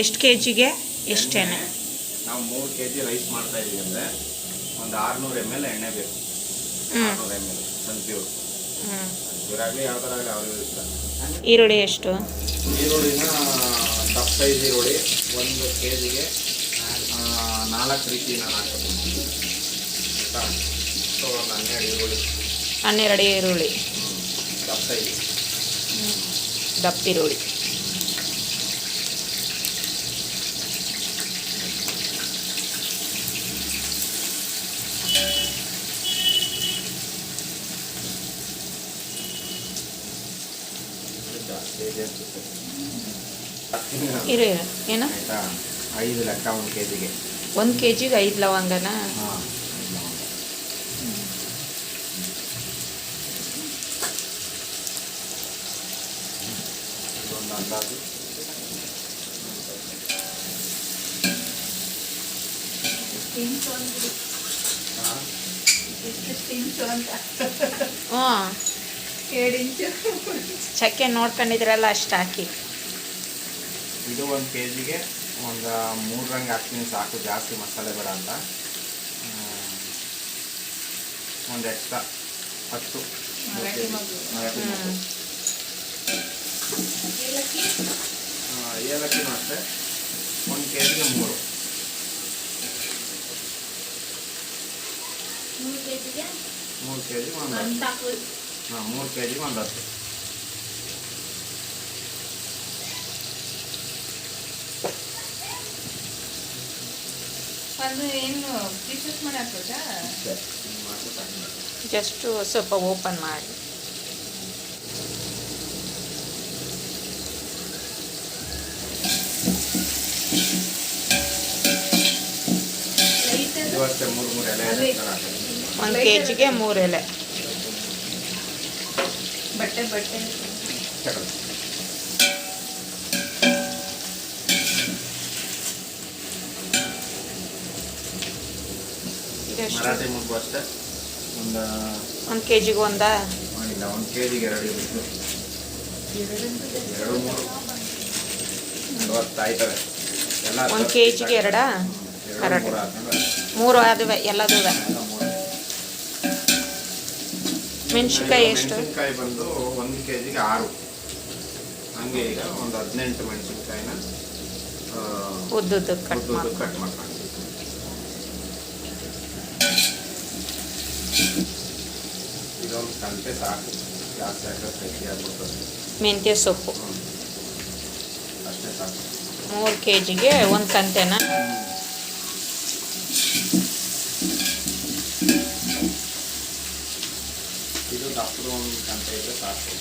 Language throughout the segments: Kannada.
ಎಷ್ಟು ಕೆ ಜಿಗೆ ಎಷ್ಟು ಎಣ್ಣೆ? ನಾವು ಮೂರು ಕೆ ಜಿ ರೈಸ್ ಮಾಡ್ತಾ ಇದೀವಿ ಅಂದರೆ ಒಂದು ಆರುನೂರು ಎಂ ಎಲ್ ಎಣ್ಣೆ ಬೇಕು. ಆರುನೂರು ಎಂ ಎಲ್ ಸನ್ಪ್ಯೂರ್ ಇವರಾಗಲಿ ಯಾವ ಥರ ಆಗಲಿ ಅವ್ರಿಗೆ ಇಷ್ಟ. ಈರುಳ್ಳಿ ಎಷ್ಟು? ಈರುಳ್ಳಿನ ದಪ್ಪ ಸೈಜ್ ಈರುಳ್ಳಿ ಒಂದು ಕೆ ಜಿಗೆ ನಾಲ್ಕು ರೀತಿ ನಾನು ಹಾಕ್ತೀನಿ ಆಯಿತಾ? ಸೊ ಒಂದು ಹನ್ನೆರಡು ಈರುಳ್ಳಿ. ಹನ್ನೆರಡು ಈರುಳ್ಳಿ. ದಪ್ಪ ಸೈಜ್ ದಪ್ಪ ಈರುಳ್ಳಿ ಜಾಸ್ತಿ ಇದೆ ಅನ್ಸುತ್ತೆ ಇರು. ಏನು? ಆಯಿತಾ? ಐದು ಲೆಕ್ಕ ಒಂದು ಕೆ ಜಿಗೆ ಒಂದು ಕೆ ಜಿಗೆ ಐದು ಲವಂಗನ? ಹಾಂ ಇದೊಂದು ಅಂದಾಜು. ಹಾಂ ಹ್ಞೂ ಚಕ್ಕೆ ನೋಡ್ಕೊಂಡಿದ್ರಲ್ಲ ಅಷ್ಟು ಹಾಕಿ. ಇದು ಒಂದು ಕೆ ಜಿಗೆ ಒಂದು ಮೂರು ರಂಗ್ ಹಾಕ್ತೀನಿ ಸಾಕು ಜಾಸ್ತಿ ಮಸಾಲೆ ಬೇಡ ಅಂತ. ಒಂದು ಎಕ್ಸ್ಟ್ರಾ ಹತ್ತು. ಏಲಕ್ಕಿ? ಮತ್ತೆ ಒಂದು ಕೆ ಜಿಗೆ ಮೂರು ಮೂರು ಕೆ ಜಿಗೆ ಒಂದು ಹಾಂ ಮೂರು ಕೆ ಜಿಗೆ ಒಂದು ಹತ್ತು. ಅದು ಏನು ಪೀಸಸ್ ಮಾಡಿ. ಹಾಕೋದಾ ಅಷ್ಟೇ ಹಿಂಗ್ ಮಾಡ್ಬಿಟ್ಟು ಹಾಕ್ಬೇಕು. ಜಸ್ಟು ಸ್ವಲ್ಪ ಓಪನ್ ಮಾಡಿ. ಒಂದು ಕೆ ಜಿಗೆ ಮೂರು ಎಲೆ. ಬಟ್ಟೆ ಬಟ್ಟೆ. ಮರಾಠಿ ಮುಗ್ಗು ಅಷ್ಟೇ. ಒಂದು ಒಂದು ಕೆ ಜಿಗೆ ಒಂದಾ? ಇಲ್ಲ ಒಂದು ಕೆ ಜಿಗೆ ಎರಡು ಎರಡು ಮೂರು. ಎಲ್ಲ ಒಂದು ಕೆ ಜಿಗೆ ಎರಡಾ? ಎರಡು ಮೂರು ಅದು ಮೂರು ಎಲ್ಲದೂ. ಮೆಣಸಿನ್ಕಾಯಿ ಎಷ್ಟು? ಮೆಣಸಿನ್ಕಾಯಿ ಬಂದು ಒಂದು ಕೆ ಜಿಗೆ ಆರು. ಹಂಗೆ ಈಗ ಒಂದು ಹದಿನೆಂಟು ಮೆಣಸಿನ್ಕಾಯಿನ ಉದ್ದುದ್ದು ಕಟ್ ಮಾಡ್ಕೊಂಡು ಕಂತೆ ಸಾಕು ಜಾಸ್ತಿ ಆಗ್ಬಿಡ್ತದೆ ಮೆಂತ್ಯ ಸೊಪ್ಪು ಹ್ಮ್. ಅಷ್ಟೇ ಸಾಕು ಮೂರು ಕೆ ಜಿಗೆ ಒಂದು ಕಂತೆನಾ ಇದು ದಪ್ಪದು ಒಂದು ಕಂತೆ ಇದ್ರೆ ಸಾಕು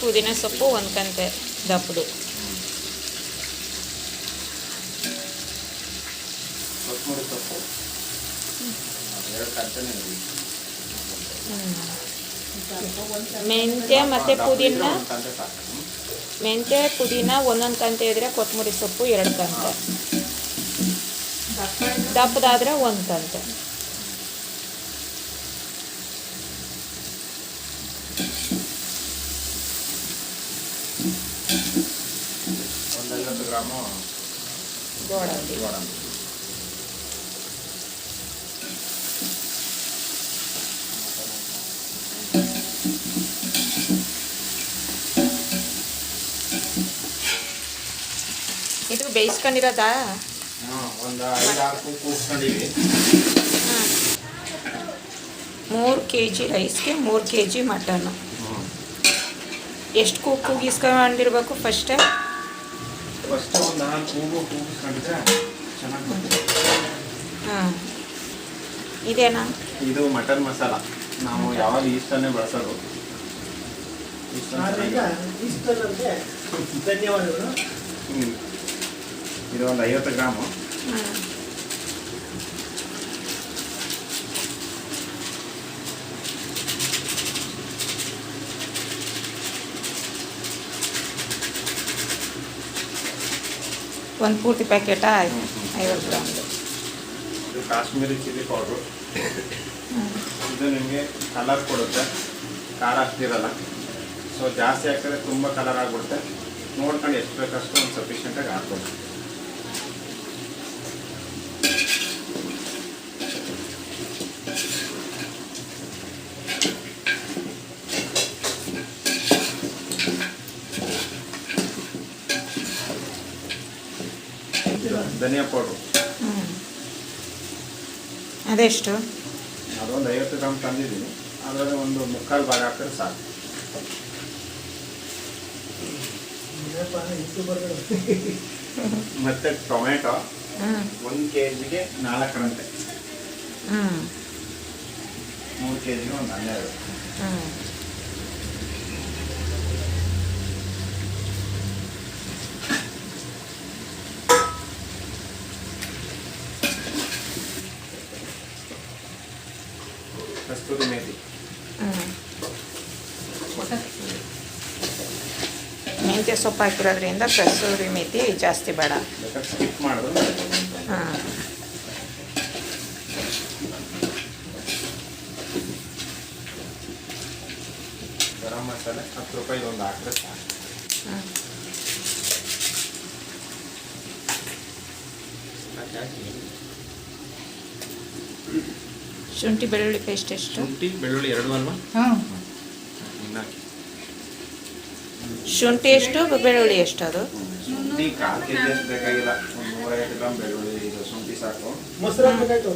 ಪುದೀನ ಸೊಪ್ಪು ಒಂದು ಕಂತೆ ದಪ್ಪದು. ಕೊತ್ತಂಬರಿ ಸೊಪ್ಪು ಎರಡು ಕಂತೆನೇ ಮೆಂತ್ಯ ಮತ್ತು ಪುದೀನ. ಮೆಂತ್ಯ ಪುದೀನ ಒಂದೊಂದು ಕಂತೆ ಇದ್ರೆ ಕೊತ್ತಂಬರಿ ಸೊಪ್ಪು ಎರಡು ಕಂತೆ. ದಪ್ಪದಾದ್ರೆ ಒಂದು ಕಂತೆ. ಗೋಡಂಬಿ ಗೋಡಂಬಿ ಇದು ಬೇಯಿಸ್ಕೊಂಡಿರೋದಾ? ಹಾಂ ಒಂದು ಮೂರು ಕೆ ಜಿ ರೈಸ್ಗೆ ಮೂರು ಕೆ ಜಿ ಮಟನ್ನು ಎಷ್ಟು ಕೂಗು ಕೂಗಿಸ್ಕೊಂಡಿರ್ಬೇಕು ಫಸ್ಟೇ ಹಾಂ. ಇದೇನಾ? ಇದು ಮಟನ್ ಮಸಾಲ. ನಾವು ಯಾವಾಗ ಈಸ್ಟನ್ನೇ ಬಳಸೋದು. ಧನ್ಯವಾದಗಳು. ಇದು ಒಂದು ಐವತ್ತು ಗ್ರಾಮು. ಒಂದು ಪೂರ್ತಿ ಪ್ಯಾಕೆಟಾ? ಆಯ್ತು. ಐವತ್ತು ಗ್ರಾಮ್ದು ಇದು ಕಾಶ್ಮೀರಿ ಚಿಲ್ಲಿ ಪೌಡ್ರು. ಇದು ನಿಮಗೆ ಕಲರ್ ಕೊಡುತ್ತೆ. ಖಾರ ಅಷ್ಟಿರಲ್ಲ. ಸೊ ಜಾಸ್ತಿ ಹಾಕಿದ್ರೆ ತುಂಬ ಕಲರ್ ಆಗಿಬಿಡುತ್ತೆ. ನೋಡ್ಕೊಂಡು ಎಷ್ಟು ಬೇಕಷ್ಟು ಒಂದು ಸಫಿಷಿಯೆಂಟಾಗಿ ಹಾಕ್ಬೋದು. ಧನಿಯಾ ಪೌಡ್ರು. ಅದೆಷ್ಟು? ಅದೊಂದು ಐವತ್ತು ಗ್ರಾಮ್ ತಂದಿದ್ದೀನಿ. ಅದರಲ್ಲಿ ಒಂದು ಮುಕ್ಕಾಲು ಭಾಗ ಹಾಕಿದ್ರೆ ಸಾಕು. ಮತ್ತೆ ಟೊಮೆಟೊ ಒಂದು ಕೆ ಜಿಗೆ ನಾಲ್ಕರಂತೆ ಮೂರು ಕೆ ಜಿಗೆ ಒಂದು ಹನ್ನೆರಡು ಹ್ಞೂ ಕಸ್ತೂರಿ ಮೇಥಿ ಹ್ಞೂ ಮೆಂತ್ಯ ಸೊಪ್ಪು ಹಾಕಿರೋದ್ರಿಂದ ಕಸೂರಿ ಮೇಥಿ ಜಾಸ್ತಿ ಬೇಡ. ಹಾಂ. ಗರಂ ಮಸಾಲೆ ಹತ್ತು ರೂಪಾಯಿ ಒಂದು ಹಾಕಿದ್ರೆ ಸಾಕು ಹ್ಞೂ ಶುಂಠಿ ಬೆಳ್ಳುಳ್ಳಿ ಪೇಸ್ಟ್ ಎಷ್ಟು? ಶುಂಠಿ ಬೆಳ್ಳುಳ್ಳಿ ಎರಡು ಅಲ್ವಾ? ಹಾಂ ಶುಂಠಿ ಎಷ್ಟು ಬೆಳ್ಳುಳ್ಳಿ ಎಷ್ಟು ಅದು? ಶುಂಠಿ ಕಾಲು ಕೆ ಜಿ ಅಷ್ಟು ಬೇಕಾಗಿಲ್ಲ. ಒಂದು ನೂರೈವತ್ತು ಗ್ರಾಮ್ ಬೆಳ್ಳುಳ್ಳಿ ಇದು ಶುಂಠಿ ಸಾಕು. ಮೊಸರು ಹಾಕ್ಬೇಕಾಯ್ತು.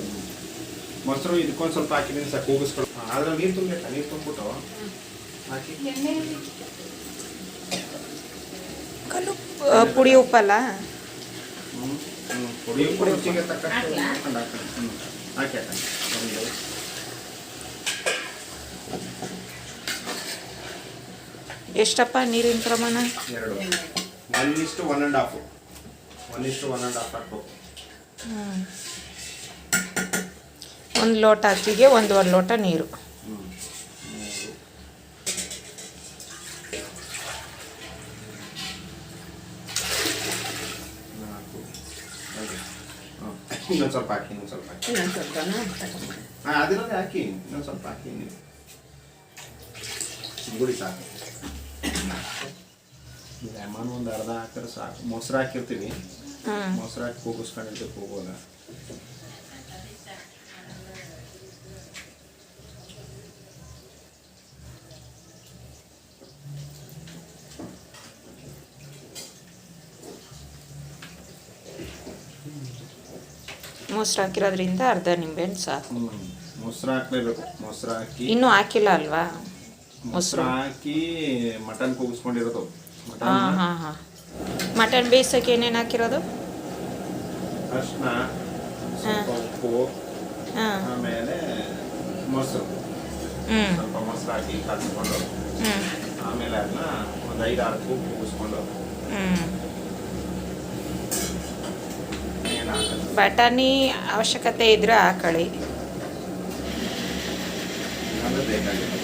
ಮೊಸರು ಇದಕ್ಕೊಂದು ಸ್ವಲ್ಪ ಹಾಕಿದ್ದೀನಿ ಸಾಕು ಕೂಗಿಸ್ಕೊಳ್ಳಿ ಆದ್ರೆ ನೀರು ತುಂಬಬೇಕಾ? ನೀರು ತುಂಬಿಟ್ಟು ಹಾಕಿ. ಕಲ್ಲು ಪುಡಿ ಉಪ್ಪಲ್ಲ? ಹ್ಞೂ ಹ್ಞೂ ಪುಡಿ ಉಪ್ಪು ರುಚಿಗೆ ತಕ್ಕಷ್ಟು ಹಾಕಿ ಹ್ಞೂ ಹಾಕಿ ಹಾಕಿ ಒಂದು ಎಷ್ಟಪ್ಪ ನೀರಿನ ಪ್ರಮಾಣ? ಎರಡು. ಒನ್ ಇಷ್ಟು ಒನ್ ಆ್ಯಂಡ್ ಹಾಫು ಒನ್ ಇಷ್ಟು ಒನ್ ಆ್ಯಂಡ್ ಹಾಫ್ ಹಾಕ್ಬೇಕು ಒಂದು ಲೋಟ ಅಕ್ಕಿಗೆ ಒಂದೂವರೆ ಲೋಟ ನೀರು. ಇನ್ನೊಂದು ಸ್ವಲ್ಪ ಹಾಕಿ ಇನ್ನೊಂದು ಸ್ವಲ್ಪ ಹಾಕಿ. ಇನ್ನೊಂದು ಸ್ವಲ್ಪನಾ? ಹಾಂ ಅದರಲ್ಲಿ ಹಾಕಿ. ಇನ್ನೊಂದು ಸ್ವಲ್ಪ ಹಾಕಿ ಗುಡಿ ಸಾಕು. ಲೆಮನ್ ಒಂದು ಅರ್ಧ ಹಾಕಿದ್ರೆ ಸಾಕು. ಮೊಸರು ಹಾಕಿರ್ತೀವಿ. ಹ್ಞೂ ಮೊಸರು ಹಾಕಿ ಕೂಗಿಸ್ಕೊಂಡಿರ್ತೀವಿ ಕೂಗೋದ ಮೊಸರು ಹಾಕಿರೋದ್ರಿಂದ ಅರ್ಧ ನಿಂಬೆಹಣ್ಣು ಸಾಕು. ಮೊಸರು ಹಾಕ್ಲೇಬೇಕು. ಮೊಸರು ಹಾಕಿ ಇನ್ನೂ ಹಾಕಿಲ್ಲ ಅಲ್ವಾ? ಮೊಸರು ಹಾಕಿ ಮಟನ್ ಕೂಗಿಸ್ಕೊಂಡಿರೋದು. ಹಾಂ ಮಟನ್ ಹಾಂ ಹಾಂ ಮಟನ್ ಬೇಯಿಸೋಕೆ ಏನೇನು ಹಾಕಿರೋದು? ಅರ್ಶಿನ ಉಪ್ಪು ಆಮೇಲೆ ಮೊಸರು. ಸ್ವಲ್ಪ ಮೊಸರು ಹಾಕಿ ಕಲಿಸ್ಕೊಂಡು ಆಮೇಲೆ ಅದನ್ನ ಒಂದು ಐದು ಆರು ಕೂಗು ಕೂಗಿಸ್ಕೊಂಡು ಬಟಾಣಿ ಅವಶ್ಯಕತೆ ಇದ್ರೆ ಹಾಕೊಳ್ಳಿ. ಬೇಕಾಗಿಲ್ಲ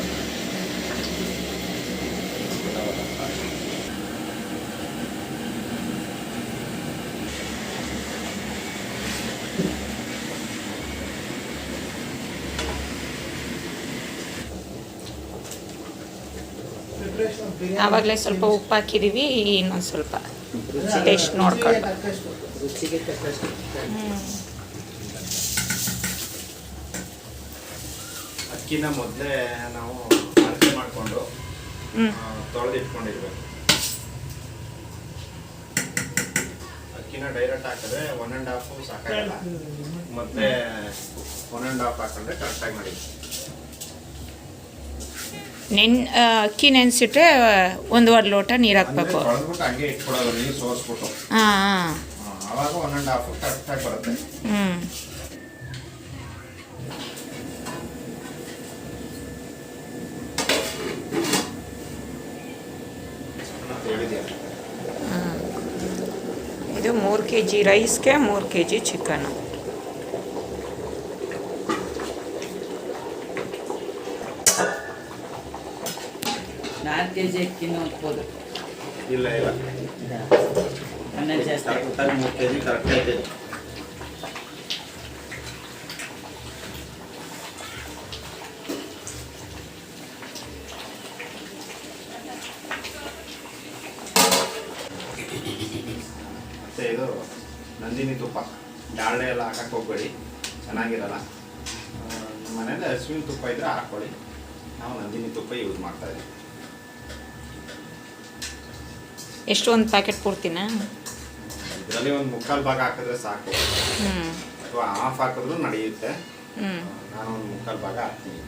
ಆವಾಗಲೇ ಸ್ವಲ್ಪ ಉಪ್ಪು ಹಾಕಿದ್ದೀವಿ ಇನ್ನೊಂದು ಸ್ವಲ್ಪ ಟೇಸ್ಟ್ ನೋಡ್ಕೊಂಡು ಅಕ್ಕಿನ ಮೊದಲೇ ನಾವು ಅಳತೆ ಮಾಡಿಕೊಂಡು ತೊಳೆದು ಇಟ್ಕೊಂಡಿರ್ಬೇಕು ಅಕ್ಕಿನ ಡೈರೆಕ್ಟ್ ಹಾಕಿದ್ರೆ ಒನ್ ಆ್ಯಂಡ್ ಹಾಫು ಸಾಕಾಗಲ್ಲ. ಮತ್ತೆ ಒನ್ ಆ್ಯಂಡ್ ಹಾಫ್ ಹಾಕೊಂಡ್ರೆ ಕರೆಕ್ಟಾಗಿ ಮಾಡಿ ನೆನ್ ಅಕ್ಕಿ ನೆನೆಸಿಟ್ರೆ ಒಂದೂವರೆ ಲೋಟ ನೀರು ಹಾಕ್ಬೇಕು. ಹಾಂ ಹ್ಞೂ ಇದು ಮೂರು ಕೆ ಜಿ ರೈಸ್ಗೆ ಮೂರು ಕೆ ಜಿ ಚಿಕನ್ನು ನಾಲ್ಕು ಕೆ ಜಿ ಅಕ್ಕಿನೂ ಹಾಕ್ಬೋದು ಇಲ್ಲ ಇಲ್ಲ. ಅನ್ನ ಜಾಸ್ತಿ. ಕರೆಕ್ಟಾಗಿ ಮೂರು ಕೆ ಜಿ ಕರೆಕ್ಟ್ ಐತೆ ಮತ್ತೆ ಇದು ನಂದಿನಿ ತುಪ್ಪ. ಡಾಳೆ ಎಲ್ಲ ಹಾಕಕ್ಕೆ ಹೋಗ್ಬೇಡಿ. ಚೆನ್ನಾಗಿರಲ್ಲ. ಮನೇಲಿ ಹಸುವಿನ ತುಪ್ಪ ಇದ್ರೆ ಹಾಕ್ಕೊಳ್ಳಿ. ನಾವು ನಂದಿನಿ ತುಪ್ಪ ಯೂಸ್ ಮಾಡ್ತಾ ಇದ್ದೀವಿ. ಎಷ್ಟು ಒಂದು ಪ್ಯಾಕೆಟ್ ಪೂರ್ತಿನಾ ಇದರಲ್ಲಿ ಒಂದು ಮುಕ್ಕಾಲು ಭಾಗ ಹಾಕಿದ್ರೆ ಸಾಕು. ಹ್ಞೂ ಅಥವಾ ಹಾಫ್ ಹಾಕಿದ್ರು ನಡೆಯುತ್ತೆ. ಹ್ಞೂ ನಾನು ಒಂದು ಮುಕ್ಕಾಲು ಭಾಗ ಹಾಕ್ತೀನಿ.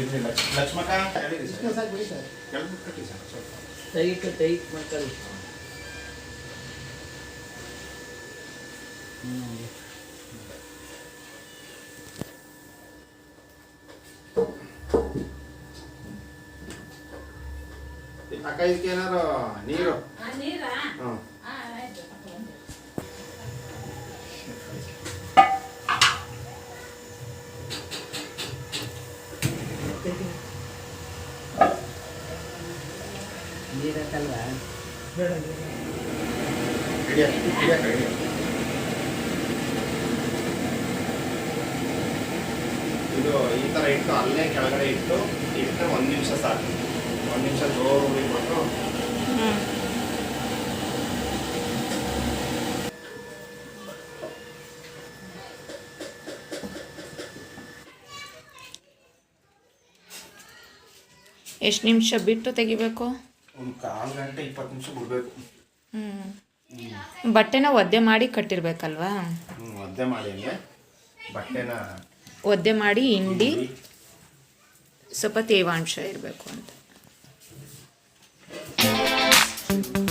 ಇರ್ಲಿ, ಲಕ್ಷ್- ಲಕ್ಷ್ಮಕ್ಕ ಹೇಳಿರಿ ಇಷ್ಟೇ ಸಾಕು ಬಿಡಿ ಸರ್. ಕೆಳಗೆ ಕಟ್ಟಿ ಸರ್ ಸ್ವಲ್ಪ. ಟೈಟ್ ಟೈಟ್ ಮಾಡ್ಕೊಳ್ಳಿ. ಅಕ್ಕ ಇದಕ್ಕೆ ಏನಾರು? ನೀರು. ಹ್ಞೂ. ಇದು ಈ ಥರ ಇಟ್ಟು ಅಲ್ಲೇ ಕೆಳಗಡೆ ಇಟ್ಟು ಇಟ್ಟರೆ ಒಂದು ನಿಮಿಷ ಸಾಕು. ಒಂದು ನಿಮಿಷ ಜೋರು ಬಿಟ್ಬಿಟ್ಟು ಎಷ್ಟು ನಿಮಿಷ ಬಿಟ್ಟು ತೆಗಿಬೇಕು? ಒಂದು ಕಾಲು ಗಂಟೆ ಇಪ್ಪತ್ತು ನಿಮಿಷ ಬಿಡಬೇಕು. ಹ್ಞೂ ಬಟ್ಟೆನ ಒದ್ದೆ ಮಾಡಿ ಕಟ್ಟಿರ್ಬೇಕಲ್ವಾ? ಒದ್ದೆ ಮಾಡಿ ಬಟ್ಟೆನ ಒದ್ದೆ ಮಾಡಿ ಹಿಂಡಿ. ಸ್ವಲ್ಪ ತೇವಾಂಶ ಇರಬೇಕು ಅಂತ. thank you